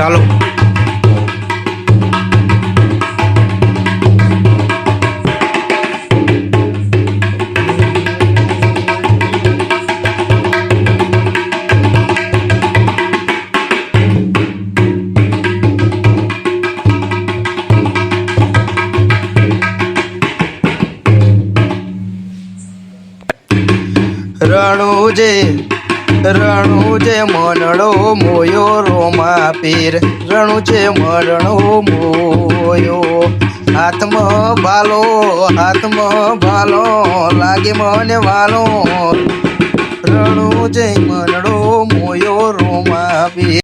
ચાલો. રણુજે રણુજે મનડો મોયો રોમા પીર. રણુજે મરણો મોયો. હાથમાં ભાલો હાથમાં ભાલો લાગે મને વાલો. રણુજે મનડો મોયો રોમા પીર.